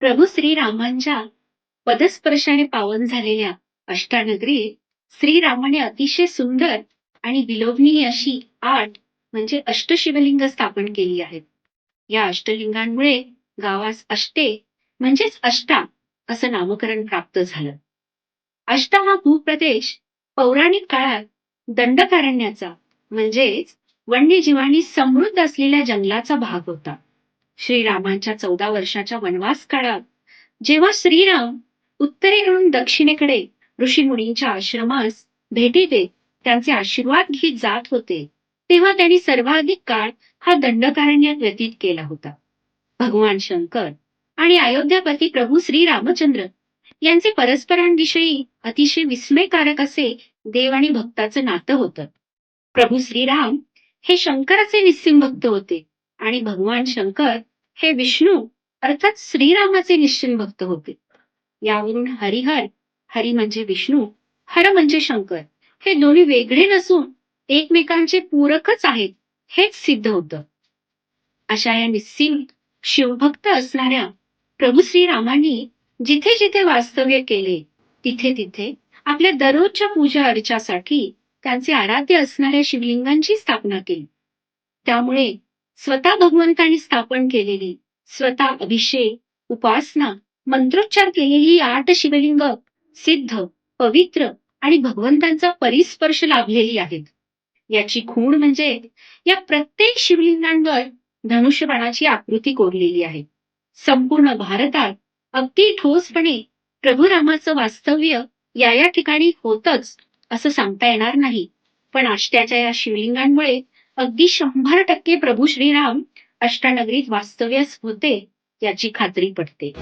प्रभू श्रीरामांच्या पदस्पर्शाने पावन झालेल्या अष्टानगरीत श्रीरामाने अतिशय सुंदर आणि विलोभनीय अशी आठ म्हणजे अष्टशिवलिंग स्थापन केली आहेत. या अष्टलिंगांमुळे गावास अष्टे म्हणजेच अष्टा असं नामकरण प्राप्त झालं. अष्टा हा भूप्रदेश पौराणिक काळात दंडकारण्याचा म्हणजेच वन्यजीवांनी समृद्ध असलेल्या जंगलाचा भाग होता. श्रीरामांच्या चौदा वर्षाच्या वनवास काळात जेव्हा श्रीराम उत्तरेकडून दक्षिणेकडे ऋषीमुनींच्या आश्रमास भेटी देत त्यांचे आशीर्वाद घेत जात होते तेव्हा त्यांनी सर्वाधिक काळ हा दंडकारण्यात व्यतीत केला होता. भगवान शंकर आणि अयोध्यापती प्रभू श्री रामचंद्र यांचे परस्परांविषयी अतिशय विस्मयकारक असे देव आणि भक्ताचं नातं होतं. प्रभू श्रीराम हे शंकराचे निस्सिम भक्त होते आणि भगवान शंकर हे विष्णू अर्थात श्रीरामाचे निश्चित भक्त होते. यावरून हरिहर हरी म्हणजे विष्णू हर म्हणजे शंकर हे दोन्ही वेगळे नसून एकमेकांचे पूरकच आहेत हेच सिद्ध होतं. अशा या निस्सिम शिवभक्त असणाऱ्या प्रभू श्रीरामांनी जिथे जिथे वास्तव्य केले तिथे तिथे आपल्या दररोजच्या पूजा अर्चासाठी त्यांचे आराध्य असणाऱ्या शिवलिंगांची स्थापना केली. त्यामुळे स्वतः भगवंतांनी स्थापन केलेली स्वतः अभिषेक उपासना मंत्रोच्चार केलेली आठ शिवलिंग सिद्ध पवित्र आणि भगवंतांचा परिस्पर्श लाभलेली आहेत. याची खूण म्हणजे या प्रत्येक शिवलिंगांवर धनुष्यबाणाची आकृती कोरलेली आहे. संपूर्ण भारतात अगदी ठोसपणे प्रभू रामाचं वास्तव्य या या ठिकाणी होतच असं सांगता येणार नाही. पण आष्ट्याच्या या शिवलिंगांमुळे अगदी शंभर टक्के प्रभू श्रीराम अष्टानगरीत वास्तव्यास होते याची खात्री पडते.